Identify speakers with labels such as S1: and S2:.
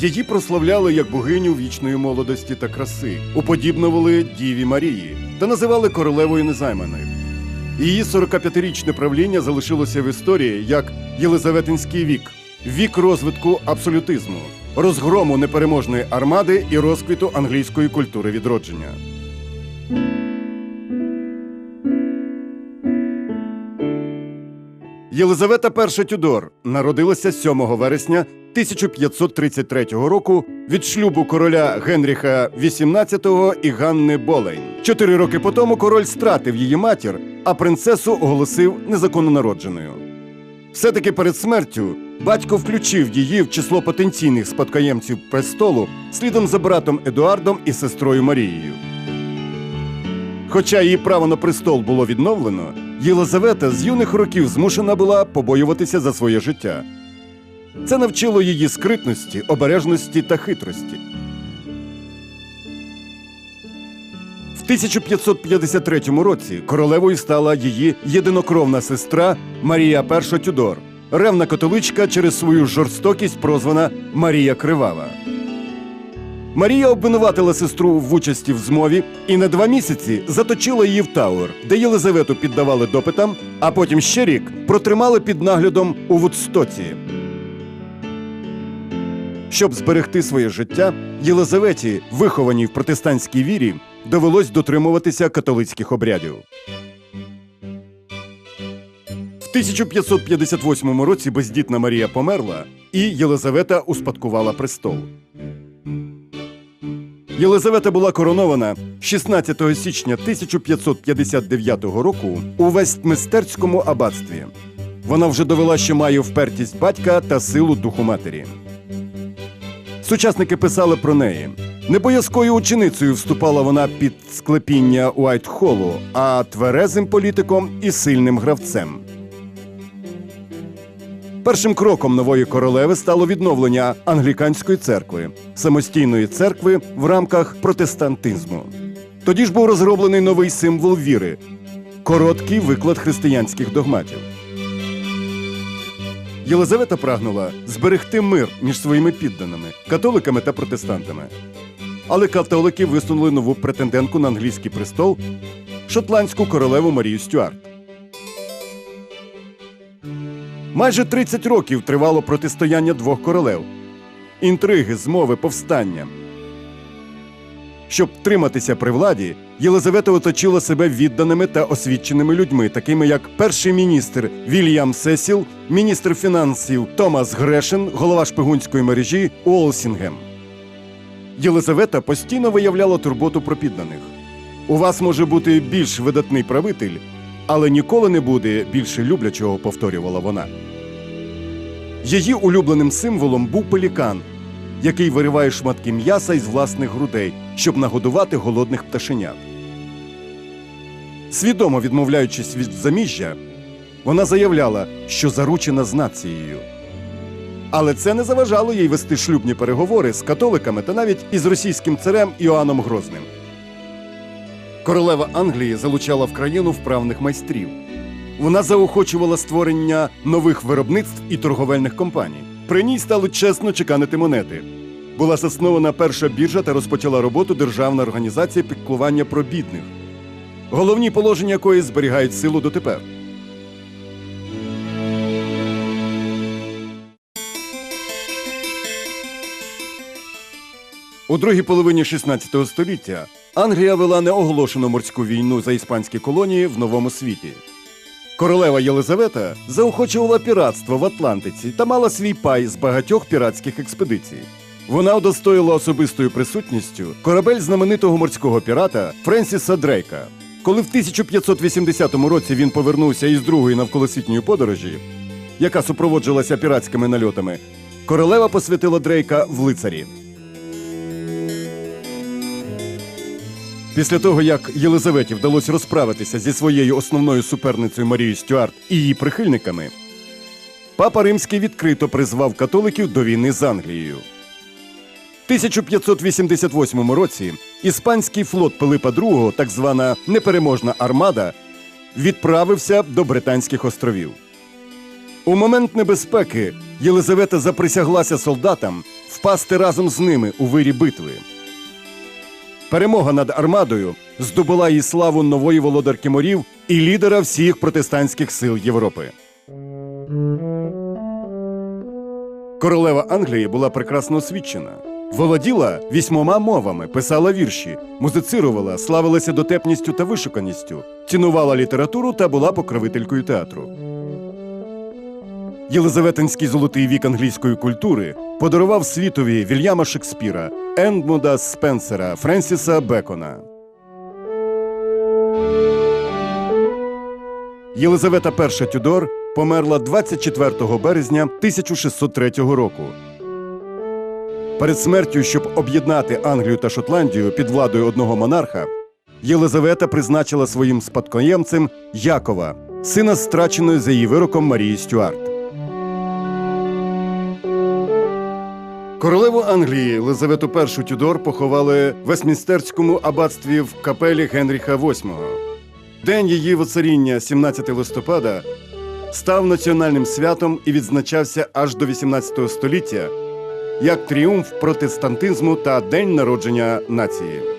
S1: Її прославляли як богиню вічної молодості та краси, уподібнували Діві Марії та називали королевою незайманою. Її 45-річне правління залишилося в історії як Єлизаветинський вік, вік розвитку абсолютизму, розгрому непереможної армади і розквіту англійської культури відродження. Єлизавета І Тюдор народилася 7 вересня 1533 року від шлюбу короля Генріха XVIII і Ганни Болейн. Чотири роки по тому король стратив її матір, а принцесу оголосив незаконно народженою. Все-таки перед смертю батько включив її в число потенційних спадкоємців престолу слідом за братом Едуардом і сестрою Марією. Хоча її право на престол було відновлено, Єлизавета з юних років змушена була побоюватися за своє життя. Це навчило її скритності, обережності та хитрості. В 1553 році королевою стала її єдинокровна сестра Марія І Тюдор, ревна католичка через свою жорстокість прозвана Марія Кривава. Марія обвинуватила сестру в участі в змові і на два місяці заточила її в Тауер, де Єлизавету піддавали допитам, а потім ще рік протримали під наглядом у Вудстоці. Щоб зберегти своє життя, Єлизаветі, вихованій в протестантській вірі, довелось дотримуватися католицьких обрядів. В 1558 році бездітна Марія померла, і Єлизавета успадкувала престол. Єлизавета була коронована 16 січня 1559 року у Вестмистерському аббатстві. Вона вже довела, що має впертість батька та силу духу матері. Сучасники писали про неї. Небоязкою ученицею вступала вона під склепіння Уайтхолу, а тверезим політиком і сильним гравцем. Першим кроком нової королеви стало відновлення англіканської церкви, самостійної церкви в рамках протестантизму. Тоді ж був розроблений новий символ віри короткий виклад християнських догматів. Єлизавета прагнула зберегти мир між своїми підданими католиками та протестантами. Але католики висунули нову претендентку на англійський престол шотландську королеву Марію Стюарт. Майже 30 років тривало протистояння двох королев, інтриги, змови, повстання. Щоб триматися при владі, Єлизавета оточила себе відданими та освіченими людьми, такими як перший міністр Вільям Сесіл, міністр фінансів Томас Грешен, голова шпигунської мережі Уолсінгем. Єлизавета постійно виявляла турботу про підданих. У вас може бути більш видатний правитель, але ніколи не буде більше люблячого, повторювала вона. Її улюбленим символом був пелікан, який вириває шматки м'яса із власних грудей, щоб нагодувати голодних пташенят. Свідомо відмовляючись від заміжжя, вона заявляла, що заручена з нацією. Але це не заважало їй вести шлюбні переговори з католиками та навіть із російським царем Іоанном Грозним. Королева Англії залучала в країну вправних майстрів. Вона заохочувала створення нових виробництв і торговельних компаній. При ній стали чесно чеканити монети. Була заснована перша біржа та розпочала роботу Державна організація піклування про бідних, головні положення якої зберігають силу дотепер. У другій половині 16 століття Англія вела неоголошену морську війну за іспанські колонії в новому світі. Королева Єлизавета заохочувала піратство в Атлантиці та мала свій пай з багатьох піратських експедицій. Вона удостоїла особистою присутністю корабель знаменитого морського пірата Френсіса Дрейка. Коли в 1580 році він повернувся із другої навколосвітньої подорожі, яка супроводжувалася піратськими нальотами, королева посвятила Дрейка в лицарі. Після того, як Єлизаветі вдалося розправитися зі своєю основною суперницею Марією Стюарт і її прихильниками, папа Римський відкрито призвав католиків до війни з Англією. В 1588 році іспанський флот Пилипа II, так звана непереможна армада, відправився до Британських островів. У момент небезпеки Єлизавета заприсяглася солдатам впасти разом з ними у вирі битви. Перемога над армадою здобула їй славу нової володарки морів і лідера всіх протестантських сил Європи. Королева Англії була прекрасно освічена. Володіла вісьмома мовами, писала вірші, музицирувала, славилася дотепністю та вишуканістю, цінувала літературу та була покровителькою театру. Єлизаветинський золотий вік англійської культури подарував світові Вільяма Шекспіра, Ендмуда Спенсера, Френсіса Бекона. Єлизавета І Тюдор померла 24 березня 1603 року. Перед смертю, щоб об'єднати Англію та Шотландію під владою одного монарха, Єлизавета призначила своїм спадкоємцем Якова, сина страченої за її вироком Марії Стюарт. Королеву Англії Лизавету І Тюдор поховали в Вестмінстерському аббатстві в капелі Генріха VIII. День її воцаріння, 17 листопада, став національним святом і відзначався аж до 18 століття як тріумф протестантизму та день народження нації.